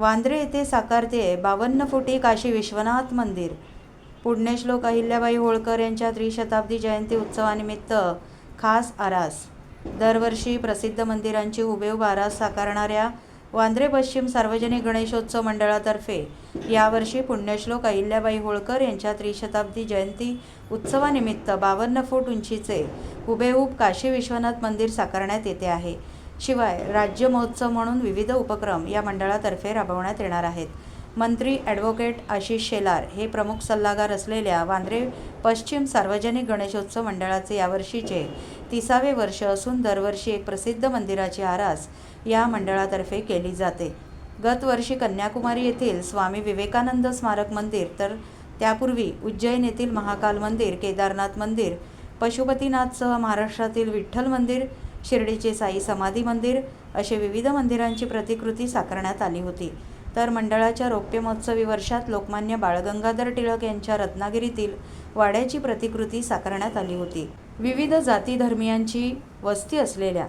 वांद्रे येथे साकारते बावन्न फुटी काशी विश्वनाथ मंदिर. पुण्यश्लोक अहिल्याबाई होळकर यांच्या त्रिशताब्दी जयंती उत्सवानिमित्त खास आरास. दरवर्षी प्रसिद्ध मंदिरांची हुबेहूब आरास साकारणाऱ्या वांद्रे पश्चिम सार्वजनिक गणेशोत्सव मंडळातर्फे यावर्षी पुण्यश्लोक अहिल्याबाई होळकर यांच्या त्रिशताब्दी जयंती उत्सवानिमित्त बावन्न फूट उंचीचे हुबेहूब काशी विश्वनाथ मंदिर साकारण्यात येते आहे. शिवाय राज्य महोत्सव म्हणून विविध उपक्रम या मंडळातर्फे राबवण्यात येणार आहेत. मंत्री ॲडव्होकेट आशिष शेलार हे प्रमुख सल्लागार असलेल्या वांद्रे पश्चिम सार्वजनिक गणेशोत्सव मंडळाचे यावर्षीचे तिसावे वर्ष असून दरवर्षी एक प्रसिद्ध मंदिराची आरास या मंडळातर्फे केली जाते. गतवर्षी कन्याकुमारी येथील स्वामी विवेकानंद स्मारक मंदिर तर त्यापूर्वी उज्जैन येथील महाकाल मंदिर केदारनाथ मंदिर पशुपतीनाथसह महाराष्ट्रातील विठ्ठल मंदिर शिर्डीचे साई समाधी मंदिर असे विविध मंदिरांची प्रतिकृती साकारण्यात आली होती. तर मंडळाच्या रौप्य महोत्सवी वर्षात लोकमान्य बाळगंगाधर टिळक यांच्या रत्नागिरीतील वाड्याची प्रतिकृती साकारण्यात आली होती. विविध जाती धर्मियांची वस्ती असलेल्या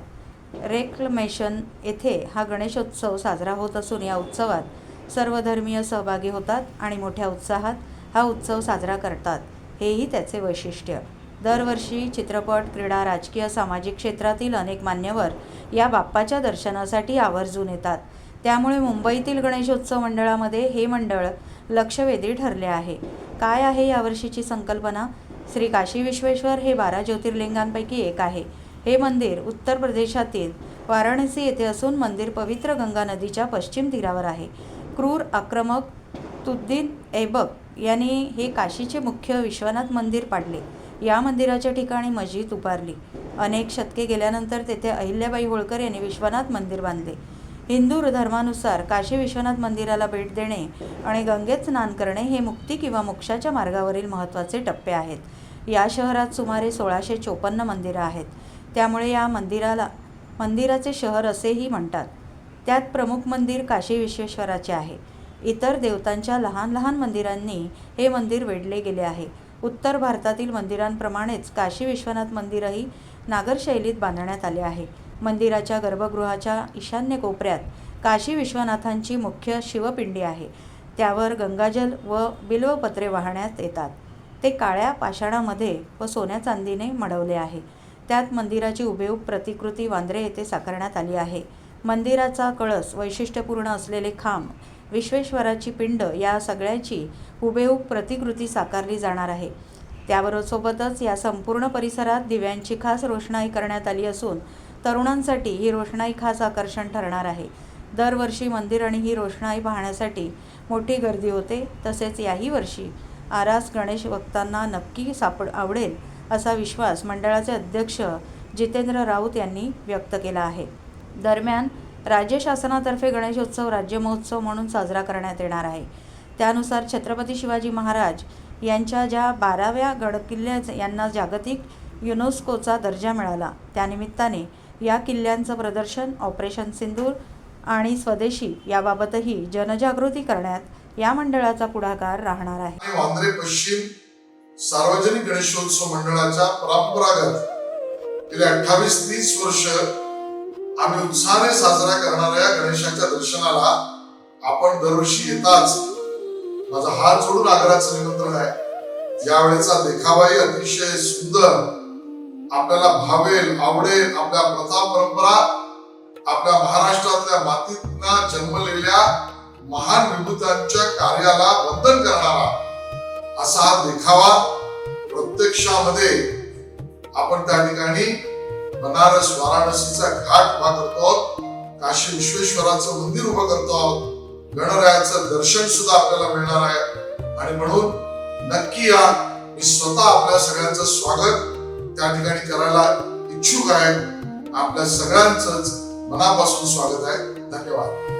रेक्लमेशन येथे हा गणेशोत्सव साजरा होत असून या उत्सवात सर्व धर्मीय सहभागी होतात आणि मोठ्या उत्साहात हा उत्सव साजरा करतात. हेही त्याचे वैशिष्ट्य. दरवर्षी चित्रपट क्रीडा राजकीय सामाजिक क्षेत्रातील अनेक मान्यवर या बाप्पाच्या दर्शनासाठी आवर्जून येतात. त्यामुळे मुंबईतील गणेशोत्सव मंडळामध्ये हे मंडळ लक्षवेधी ठरले आहे. काय आहे यावर्षीची संकल्पना? श्री काशी विश्वेश्वर हे बारा ज्योतिर्लिंगांपैकी एक आहे. हे मंदिर उत्तर प्रदेशातील वाराणसी येथे असून मंदिर पवित्र गंगा नदीच्या पश्चिम तीरावर आहे. क्रूर आक्रमक तुद्दीन ऐबक यांनी हे काशीचे मुख्य विश्वनाथ मंदिर पाडले. या मंदिराच्या ठिकाणी मस्जिद उभारली. अनेक शतके गेल्यानंतर तेथे अहिल्याबाई होळकर यांनी विश्वनाथ मंदिर बांधले. हिंदू धर्मानुसार काशी विश्वनाथ मंदिराला भेट देणे आणि गंगेत स्नान करणे हे मुक्ती किंवा मोक्षाच्या मार्गावरील महत्त्वाचे टप्पे आहेत. या शहरात सुमारे सोळाशे चोपन्न मंदिरं आहेत. त्यामुळे या मंदिराला मंदिराचे शहर असेही म्हणतात. त्यात प्रमुख मंदिर काशी विश्वेश्वराचे आहे. इतर देवतांच्या लहान लहान मंदिरांनी हे मंदिर वेढले गेले आहे. उत्तर भारतातील मंदिरांप्रमाणेच काशी विश्वनाथ मंदिरही नागरशैलीत बांधण्यात आले आहे. मंदिराच्या गर्भगृहाच्या ईशान्य कोपऱ्यात काशी विश्वनाथांची मुख्य शिवपिंडी आहे. त्यावर गंगाजल व बिल्वपत्रे वाहण्यात येतात. ते काळ्या पाषाणामध्ये व सोन्या चांदीने मढवले आहे. त्यात मंदिराची उभेऊब प्रतिकृती वांद्रे येथे साकारण्यात आली आहे. मंदिराचा कळस वैशिष्ट्यपूर्ण असलेले खांब विश्वेश्वराची पिंड या सगळ्याची हुबेहूब प्रतिकृती साकारली जाणार आहे. त्याबरोबरसोबतच या संपूर्ण परिसरात दिव्यांची खास रोषणाई करण्यात आली असून तरुणांसाठी ही रोषणाई खास आकर्षण ठरणार आहे. दरवर्षी मंदिर आणि ही रोषणाई पाहण्यासाठी मोठी गर्दी होते तसेच याही वर्षी आरास गणेश भक्तांना नक्की सापड आवडेल असा विश्वास मंडळाचे अध्यक्ष जितेंद्र राऊत यांनी व्यक्त केला आहे. दरम्यान राज्य शासनातर्फे गणेशोत्सव राज्य महोत्सव म्हणून साजरा करण्यात येणार आहे. त्यानुसार छत्रपती शिवाजी महाराज यांच्या ज्या बाराव्या गडकिल्ल्या यांना जागतिक युनेस्कोचा दर्जा मिळाला. त्यानिमित्ताने या किल्ल्यांचं प्रदर्शन ऑपरेशन सिंदूर आणि स्वदेशी याबाबतही जनजागृती करण्यात या मंडळाचा पुढाकार राहणार आहे. वांद्रे पश्चिम सार्वजनिक गणेशोत्सव मंडळाच्या परंपरागत गेले अठ्ठावीस तीस वर्ष आम्ही उत्साहाने साजरा करणाऱ्या गणेशाच्या दर्शनाला आपण दरवर्षी येताच माझा हात जोडून आग्रहाचं निमंत्रण आहे. यावेळेचा देखावाही अतिशय सुंदर आपल्याला भावेल आवडेल आपल्या प्रथा परंपरा आपल्या महाराष्ट्रातल्या मातीतना जन्मलेल्या महान विभूतांच्या कार्याला वंदन करणारा असा हा देखावा प्रत्यक्षामध्ये आपण त्या ठिकाणी बनारस वाराणसीचा घाट उभा करतो आहोत काशी विश्वेश्वराचं मंदिर उभं करतो आहोत. गणरायाचं दर्शन सुद्धा आपल्याला मिळणार आहे. आणि म्हणून नक्की या. मी स्वतः आपल्या सगळ्यांचं स्वागत त्या ठिकाणी करायला इच्छुक आहे. आपल्या सगळ्यांच मनापासून स्वागत आहे. धन्यवाद.